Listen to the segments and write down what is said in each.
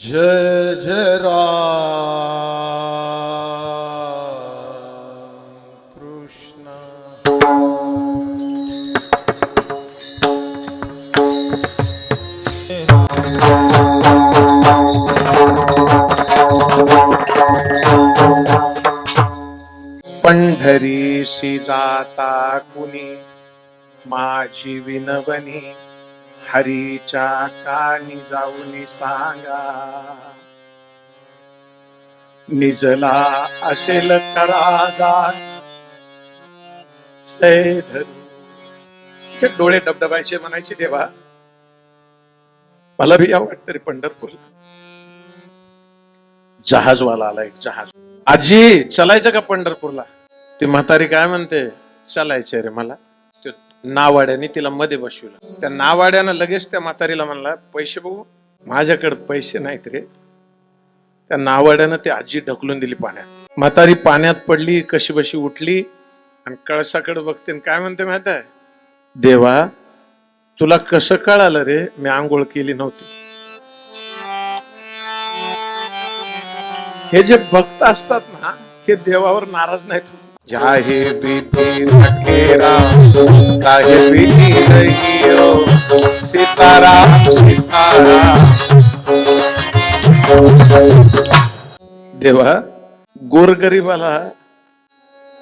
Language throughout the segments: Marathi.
जय जय कृष्ण पंढरीशी जाता कुणी? माझी विनवनी हरीच्या कानी जाऊन सांगा. निजला असेल कराजा धरू. डोळे डबडबायचे म्हणायचे देवा मला भी यावं रे पंढरपूरला जहाजवाला आला एक जहाज. आजी चलायचं का पंढरपूरला? ती म्हातारी काय म्हणते चलायचे रे मला. नावाड्याने तिला मध्ये बसवलं. त्या नावाड्यानं लगेच त्या म्हातारीला म्हणला पैसे बघू? माझ्याकडे पैसे नाहीत रे. त्या नावाड्यानं ती आजी ढकलून दिली पाण्यात. म्हातारी पाण्यात पडली कशी बशी उठली आणि कळसाकडे बघते आणि काय म्हणते माहीत आहे? देवा तुला कसं कळालं रे मी आंघोळ केली नव्हती. हे जे भक्त असतात ना हे देवावर नाराज नाहीत जाहे विधी नखेरा काहे विधी नाही हो. सीताराम सीताराम देवा गोरगरीबाला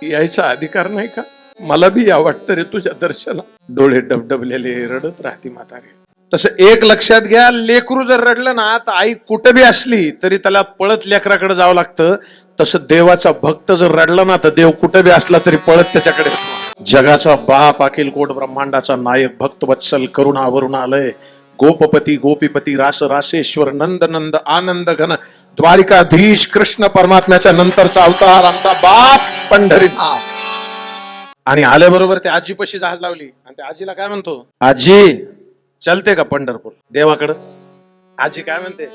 यायचा अधिकार नाही का? मला बी या वाटतं रे तुझ्या दर्शना डोळे डबडबलेले रडत राहते म्हातारे. तसं एक लक्षात घ्या लेकरू जर रडलं ना तर आई कुठं बी असली तरी त्याला पळत लेकराकडे जावं लागतं. तसं देवाचा भक्त जर रडला ना तर देव कुठे बी असला तरी पळत त्याच्याकडे जगाचा बाप अखिल कोट ब्रह्मांडाचा नायक भक्त वत्सल करुणावरून आलय. गोपपती गोपीपती रास रासेश्वर नंद नंद आनंद घन. द्वारिकाधीश कृष्ण परमात्म्याच्या नंतरचा अवतार आमचा बाप पंढरीनाथ आणि आल्याबरोबर त्या आजीपाशी जहाज लावली. आणि त्या आजीला काय म्हणतो? आजी चलते का पंढरपूर? देवाकडं. आजी काय म्हणते?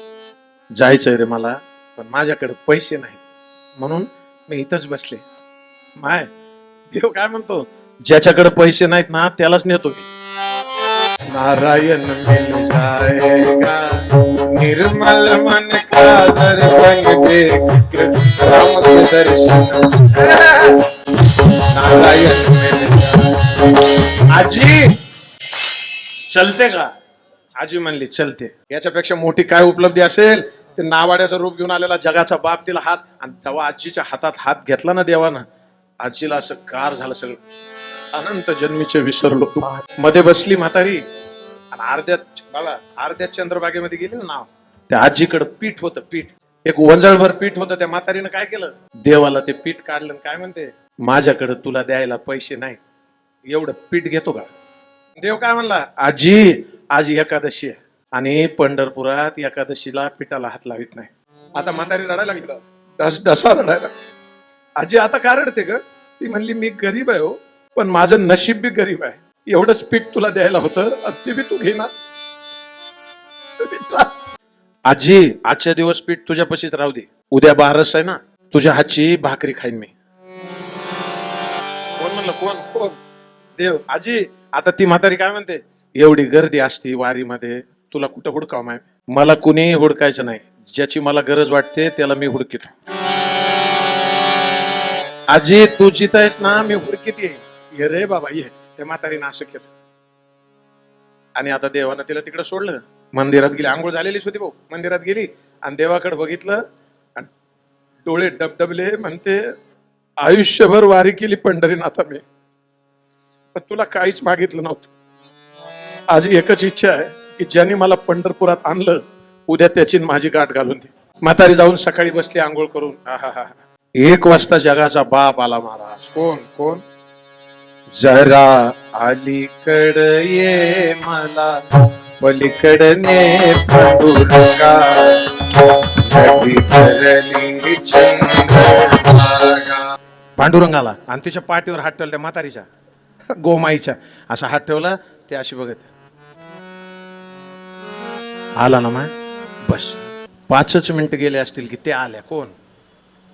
जायचंय रे मला पण माझ्याकडे पैसे नाही म्हणून मी इथंच बसले. माय देव काय म्हणतो? ज्याच्याकडे पैसे नाहीत ना त्यालाच नेतो मी. नारायण मिल जाएगा निर्मल मन का दर्पण देख राम के दर्शन. नारायण मिल आजी! चलते का? आजी म्हणली चलते. याच्यापेक्षा मोठी काय उपलब्धी असेल? ते नावाड्याचं रूप घेऊन आलेला जगाचा बाप तिला हात आणि तेव्हा आजीच्या हातात हात घेतला ना देवानं आजीला असं गार झालं सगळं. अनंत जन्मीचे विसरलो मध्ये बसली म्हातारी आणि अर्ध्यात अर्ध्या चंद्रबागेमध्ये गेली ना नाव. त्या आजीकडे पीठ होतं पीठ. एक वंजळभर पीठ होतं त्या म्हातारीनं काय केलं? देवाला ते पीठ काढलं आणि काय म्हणते? माझ्याकडे तुला द्यायला पैसे नाहीत. एवढं पीठ घेतो का? देव काय म्हणला? आजी आज एकादशी आहे. आणि पंढरपुरात एकादशीला पिठाला हात लावित नाही. आता म्हातारी रडायला लागली. डस डसा रडायला लागला. आजी आता का रडते ग? ती म्हणली मी गरीब आहे हो पण माझं नशीब बी गरीब आहे. एवढंच पीठ तुला द्यायला होतं आणि ते बी तू घेणार. आजी आजच्या दिवस पीठ तुझ्या पशीच राहू दे. उद्या बारस आहे ना तुझ्या हातची भाकरी खाईन मी. कोण म्हणलं? कोण कोण? देव आजी आता ती म्हातारी काय म्हणते? एवढी गर्दी असती वारीमध्ये तुला कुठं हुडकाव माय? मला कुणीही हुडकायचं नाही. ज्याची मला गरज वाटते त्याला मी हुडकितो. आजी तू जिथं आहेस ना मी हुडकीत येईन. ये रे बाबा ये. त्या म्हातारीनं असं केलं. आणि आता देवानं तिला तिकडे सोडलं. मंदिरात गेली. आंघोळ झालेलीच होती भाऊ. मंदिरात गेली आणि देवाकडे बघितलं आणि डोळे डबडबले म्हणते आयुष्यभर वारी केली पंढरीनाथा मी पण तुला काहीच मागितलं नव्हतं. आज एकच इच्छा आहे. की ज्यांनी मला पंढरपुरात आणलं उद्या त्याची माझी गाठ घालून दे. म्हातारी जाऊन सकाळी बसली आंघोळ करून आहाहा. एक वाजता जगाचा बाप आला महाराज. कोण कोण? जरा अलीकड ये मला पलीकडने पांडुरंगा नदी भरली पांडुरंगाला आणि तिच्या पाठीवर हात ठेवला त्या म्हातारीच्या गोमाईच्या. असा हात ठेवला ते अशी बघत. आला ना मा? बस. पाचच मिनिटं गेले असतील की त्या आल्या. कोण?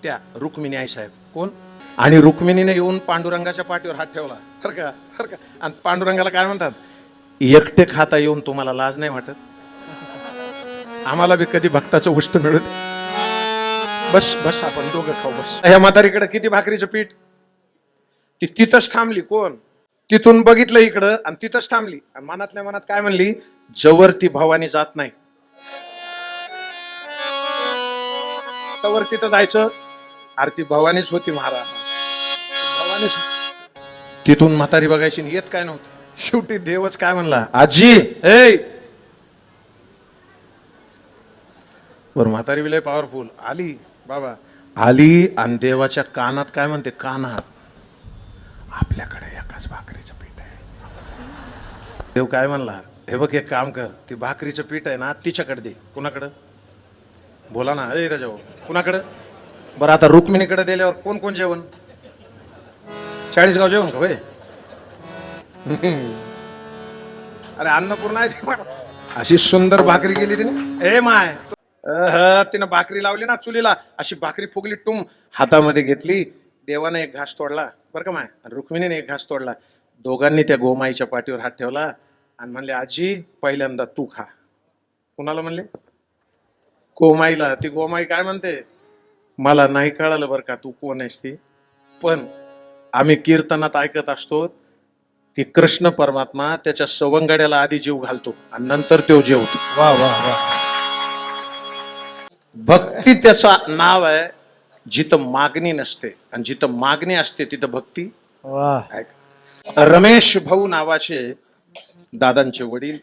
त्या रुक्मिणी आई साहेब. कोण? आणि रुक्मिणीने येऊन पांडुरंगाच्या पाठीवर हात ठेवला. हर का? हर का? आणि पांडुरंगाला काय म्हणतात? एकटे खाता येऊन तुम्हाला लाज नाही वाटत? आम्हाला बी कधी भक्ताचं उष्ट मिळत बस बस आपण दोघं खाऊ बस. ह्या म्हातारीकडे किती भाकरीचं पीठ? ती तिथंच थांबली. कोण? तिथून बघितलं इकडं आणि तिथंच थांबली. आणि मनातल्या मनात काय म्हणली? जवर ती भवानी जात नाही. तवर तिथं जायचं. आरती भवानीच होती महाराज. भवानीच तिथून म्हातारी बघायची आणि येत काय नव्हतं. शेवटी देवच काय म्हणला? आजी ए बर म्हातारी विलय पॉवरफुल आली बाबा. आली आणि देवाच्या कानात काय म्हणते? कानात. आपल्याकडे भाकरीचं पीठ आहे. देव काय म्हणला? हे बघ एक काम कर. ती भाकरीचं पीठ आहे ना तिच्याकडे दे. कुणाकडं? बोला ना. अरे राजा कुणाकडं? बरं आता रुक्मिणीकडे दिल्यावर कोण कोण जेवण? चाळीसगाव जेवण का भाई अरे अन्नपूर्णा आहे ती अशी सुंदर भाकरी केली तिने. ए माय. तिनं भाकरी लावली ना चुलीला. अशी भाकरी फुगली टुम हातामध्ये घेतली. देवाने एक घास तोडला बरं का माय? आणि रुक्मिणीने एक घास तोडला. दोघांनी त्या गोमाईच्या पाठीवर हात ठेवला आणि म्हणले आजी पहिल्यांदा तू खा. कुणाला म्हणले? गोमाईला. ती गोमाई काय म्हणते? मला नाही कळालं बरं का तू कोण आहेस ती. पण आम्ही कीर्तनात ऐकत असतो की कृष्ण परमात्मा त्याच्या सवंगड्याला आधी जीव घालतो आणि नंतर तो जेवतो. वा वा वा. भक्ती त्याचा नाव आहे. जिथं मागणी नसते आणि जिथं मागणी असते तिथं भक्ती. वा? रमेश भाऊ नावाचे दादांचे वडील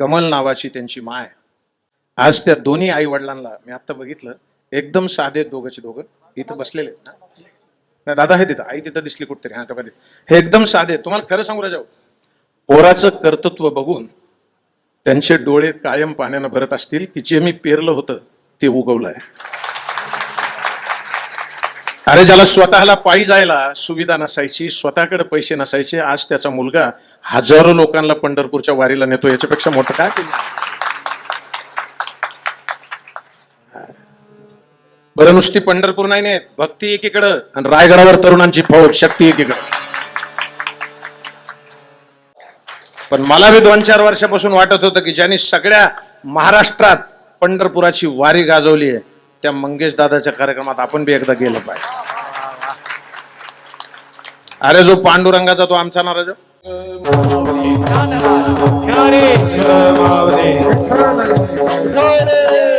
कमल नावाची त्यांची माय. आज त्या दोन्ही आई वडिलांना मी आता बघितलं एकदम साधे दोघंचे दोघं इथं बसलेले आहेत ना. नाही, दादा आहे तिथं आई तिथं दिसली कुठतरी हा का बघित हे एकदम साधे. तुम्हाला खरं सांगू राजा पोराचं कर्तृत्व बघून त्यांचे डोळे कायम पाण्यानं भरत असतील की जे मी पेरलं होतं ते उगवलंय. अरे ज्याला स्वतःला पायी जायला सुविधा नसायची स्वतःकडे पैसे नसायचे आज त्याचा मुलगा हजारो लोकांना पंढरपूरच्या वारीला नेतो. याच्यापेक्षा मोठं काय बरं नुसती पंढरपूर नाही नेत भक्ती एकीकडं आणि रायगडावर तरुणांची फौज शक्ती एकीकडं. पण मला बी दोन चार वर्षापासून वाटत होतं की ज्यांनी सगळ्या महाराष्ट्रात पंढरपुराची वारी गाजवली आहे त्या मंगेश दादाच्या कार्यक्रमात आपण बी एकदा गेलं पाहिजे. अरे जो पांडुरंगाचा तो आमचा ना राजा ज्ञानराज.